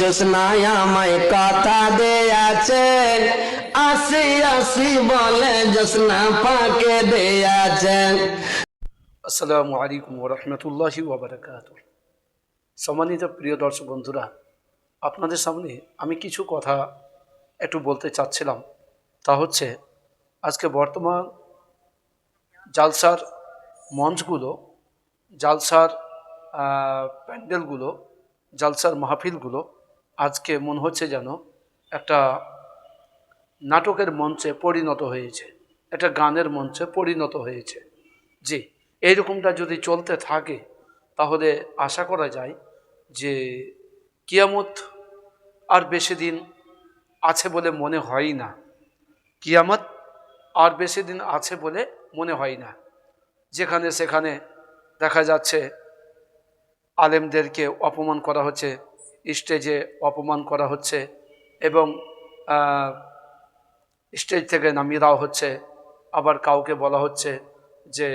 জোসনায় আমায় কথা দেয়াছেন আসি আসি বলে জোসনা পাকে দেয়াছেন আসসালামু আলাইকুম ওরহমতুল্লাহি ওবরাকাত সম্মানিত প্রিয় দর্শক বন্ধুরা, আপনাদের সামনে আমি কিছু কথা একটু বলতে চাচ্ছিলাম। তা হচ্ছে, আজকে বর্তমান জালসার মঞ্চগুলো, জালসার প্যান্ডেলগুলো, জালসার মাহফিলগুলো আজকে মনে হচ্ছে যেন একটা নাটকের মঞ্চে পরিণত হয়েছে, একটা গানের মঞ্চে পরিণত হয়েছে। জি, এইরকমটা যদি চলতে থাকে, তাহলে আশা করা যায় যে কিয়ামত আর বেশি দিন আছে বলে মনে হয় না। কিয়ামত আর বেশি দিন আছে বলে মনে হয় না। যেখানে সেখানে দেখা যাচ্ছে আলেমদেরকে অপমান করা হচ্ছে স্টেজে অপমান করা হচ্ছে এবং স্টেজ থেকে নামিয়ে দেওয়া হচ্ছে। আবার কাউকে বলা হচ্ছে যে,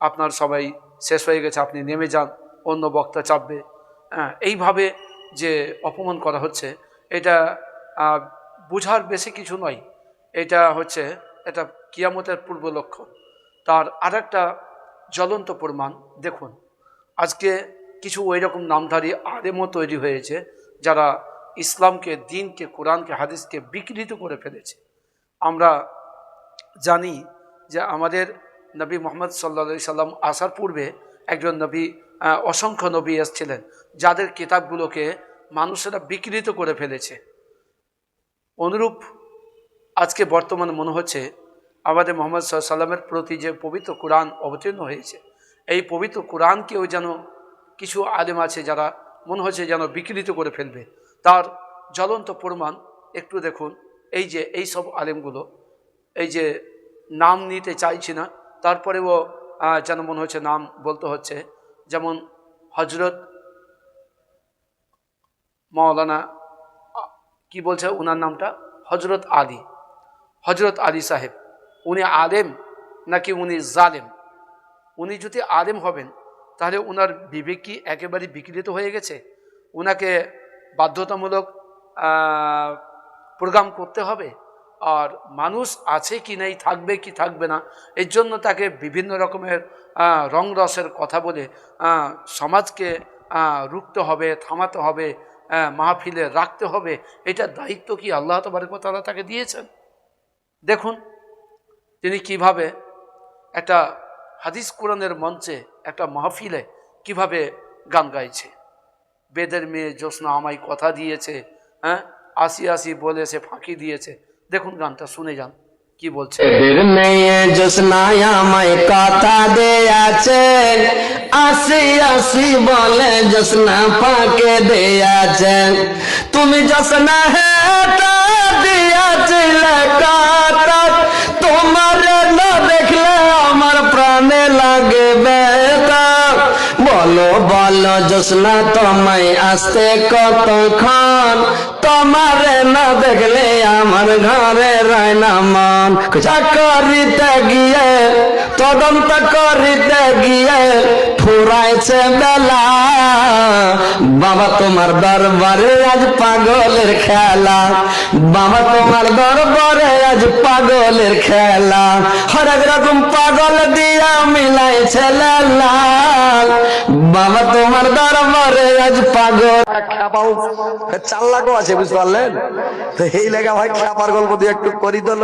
আপনার সবাই শেষ হয়ে গেছে, আপনি নেমে যান, অন্য বক্তা চাপবে। এইভাবে যে অপমান করা হচ্ছে, এটা বোঝার বেশি কিছু নয়। এটা হচ্ছে, এটা কিয়ামতের পূর্ব লক্ষ্য। তার আর একটা জ্বলন্ত প্রমাণ, দেখুন। আজকে কিছু ওই রকম নামধারী আলেমও তৈরি হয়েছে, যারা ইসলামকে, দিনকে, কোরআনকে, হাদিসকে বিকৃত করে ফেলেছে। আমরা জানি যে আমাদের নবী মোহাম্মদ সাল্লা সাল্লাম আসার পূর্বে একজন নবী অসংখ্য নবী এসেছিলেন, যাদের কিতাবগুলোকে মানুষেরা বিকৃত করে ফেলেছে। অনুরূপ আজকে বর্তমানে মনে হচ্ছে, আমাদের মোহাম্মদ সাল্লামের প্রতি যে পবিত্র কোরআন অবতীর্ণ হয়েছে, এই পবিত্র কোরআনকেও যেন কিছু আলেম আছে যারা মনে হচ্ছে যেন বিকৃত করে ফেলবে। তার জ্বলন্ত প্রমাণ একটু দেখুন। এই যে, এই সব আলেমগুলো, এই যে নাম নিতে চাইছি না, তারপরেও যেন মনে হচ্ছে নাম বলতে হচ্ছে। যেমন হজরত মাওলানা কি বলছে ওনার নামটা? হজরত আলী। হজরত আলী সাহেব। উনি আলেম নাকি উনি জালেম? উনি যদি আলেম হবেন তাহলে ওনার বিবেক কি একেবারে বিকৃত হয়ে গেছে? ওনাকে বাধ্যতামূলক প্রোগ্রাম করতে হবে? আর মানুষ আছে কি নাই, থাকবে কি থাকবে না, এর জন্য তাকে বিভিন্ন রকমের রং রসের কথা বলে সমাজকে রুখতে হবে, থামাতে হবে মাহফিলে রাখতে হবে এটার দায়িত্ব কি আল্লাহ তবরকতালা তাকে দিয়েছেন? দেখুন, তিনি কীভাবে একটা হাদিস কোরআনের মঞ্চে একটা মাহফিলে কীভাবে গান গাইছে? বেদের মেয়ে জ্যোৎস্না আমায় কথা দিয়েছে হ্যাঁ? আসি আসি বলেছে ফাঁকি দিয়েছে। দেখুন গানটা, শুনে যান, কি বলছে। আমায় কথা দেয়াছেন আসি আসি বলে জোসনা পাকে দেয়াছেন তুমি জোসনা হেটা দিয়াছিলে বলো জোসনা তোমায় আসতে কতক্ষণ? তোমারে না দেখলে আমার ঘরে রায় না মন। চাকরিতে গিয়ে, তদন্ত করিতে গিয়ে ফুরাইছে বেলা। বাবা তোমার দরবারে আজ পাগলের খেলা। বাবা তোমার দরবারে আজ পাগলের খেলা। হরেক রকম পাগল দিয়া মিলাইছে লাল বাবা তোমার দরবারে আজ পাগল। চার লাখও আছে, বুঝতে পারলেন? তো এই লেগা ভাই খ্যাপার গল্প দিয়ে একটু করি দিল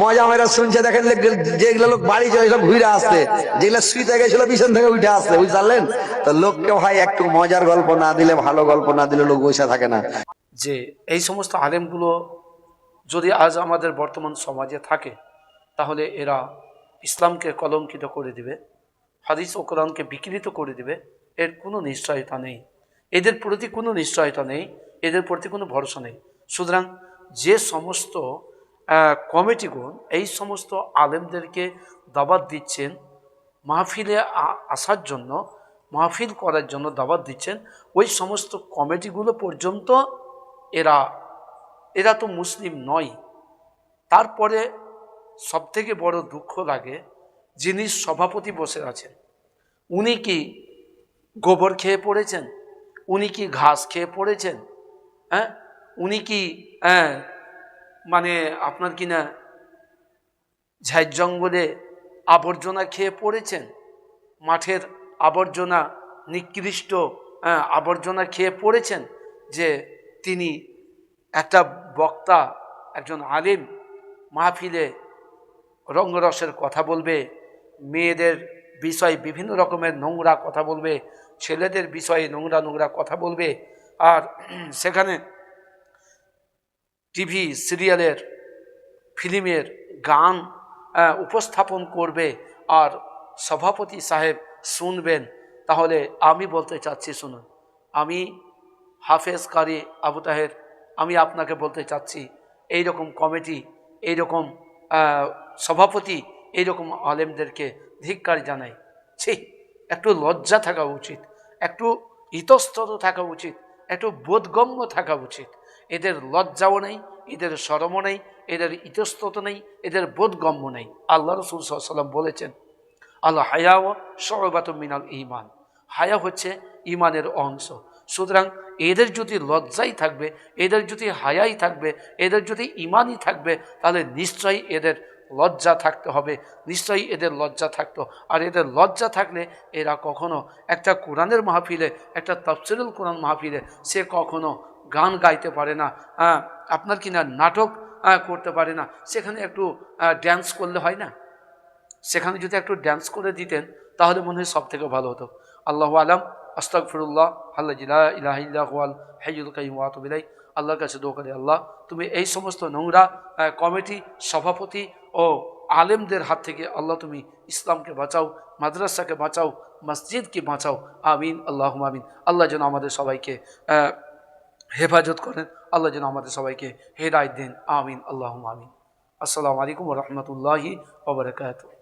মজা মেরা শুনছে, দেখেন যেগুলো লোক বাড়ি চলে, সব ঘুরে আসতে যেগুলো শুইতে গেছিল, পিছন থেকে উঠে আসতে বুঝতে পারলেন? তো লোককে ভাই একটু মজার গল্প না দিলে, ভালো গল্প না দিলে লোক বসে থাকে না। যে এই সমস্ত আলেমগুলো যদি আজ আমাদের বর্তমান সমাজে থাকে, তাহলে এরা ইসলামকে কলঙ্কিত করে দিবে, হাদিস ও কোরআনকে বিকৃত করে দিবে, এর কোনো নিশ্চয়তা নেই। এদের প্রতি কোনো নিশ্চয়তা নেই, এদের প্রতি কোনো ভরসা নেই। সুতরাং যে সমস্ত কমিটিগণ এই সমস্ত আলেমদেরকে দাবাত দিচ্ছেন, মাহফিলে আসার জন্য মাহফিল করার জন্য দাবাত দিচ্ছেন। ওই সমস্ত কমিটিগুলো পর্যন্ত এরা এরা তো মুসলিম নয়। তারপরে সবথেকে বড় দুঃখ লাগে যিনি সভাপতি বসে আছেন। উনি কি গোবর খেয়ে পড়েছেন? উনি কি ঘাস খেয়ে পড়েছেন? হ্যাঁ? উনি কি হ্যাঁ মানে আপনার কি না ঝাড় জঙ্গলে আবর্জনা খেয়ে পড়েছেন? মাঠের আবর্জনা নিকৃষ্ট হ্যাঁ, আবর্জনা খেয়ে পড়েছেন যে তিনি একটা বক্তা একজন আলিম মাহফিলে রঙ্গরসের কথা বলবে মেয়েদের বিষয়ে বিভিন্ন রকমের নোংরা কথা বলবে ছেলেদের বিষয়ে নোংরা নোংরা কথা বলবে। আর সেখানে টিভি সিরিয়ালের ফিল্মের গান উপস্থাপন করবে। আর সভাপতি সাহেব শুনবেন। তাহলে আমি বলতে চাচ্ছি, শুনুন। আমি হাফেজ কারি আবু তাহের, আমি আপনাকে বলতে চাচ্ছি এই রকম কমিটি এই রকম সভাপতি এই রকম আলেমদেরকে ধিক্কার জানাই। ছি, একটু লজ্জা থাকা উচিত, একটু ইতস্তত থাকা উচিত, একটু বোধগম্য থাকা উচিত। এদের লজ্জাও নেই, এদের সরমও নেই, এদের ইতস্তত নেই, এদের বোধগম্য নেই। আল্লাহ রসুল সাল্লাম বলেছেন আল্লাহ হায়াও সরবাত মিনাল ইমান হায়া হচ্ছে ইমানের অংশ। সুতরাং এদের যদি লজ্জাই থাকবে, এদের যদি হায়াই থাকবে, এদের যদি ইমানই থাকবে, তাহলে নিশ্চয়ই এদের লজ্জা থাকতে হবে, নিশ্চয়ই এদের লজ্জা থাকতো। আর এদের লজ্জা থাকলে এরা কখনো একটা কোরআনের মাহফিলে, একটা তফসিরুল কোরআন মাহফিলে সে কখনো গান গাইতে পারে না। আপনার কিনা নাটক করতে পারে না? সেখানে একটু ড্যান্স করলে হয় না? সেখানে যদি একটু ড্যান্স করে দিতেন, তাহলে মনে হয় সব থেকে ভালো হতো। আল্লাহ আলাম আস্তাকফিরুল্লাহ আল্লাহ জিলা ইলাহিল্লাহাল হাইজুল কাইম ওয়াতবিলাই আল্লাহর কাছে দোয়া করে, আল্লাহ, তুমি এই সমস্ত নোংরা কমিটি, সভাপতি ও আলেমদের হাত থেকে আল্লাহ তুমি ইসলামকে বাঁচাও, মাদ্রাসাকে বাঁচাও, মসজিদকে বাঁচাও। আমিন আল্লাহ আমিন। আল্লাহ যেন আমাদের সবাইকে হেফাজত করেন। আল্লাহ যেন আমাদের সবাইকে হেদায়ত দেন। আমিন আল্লাহ আমিন। আসসালামু আলাইকুম রহমতুল্লাহি ওবরাকাতুহ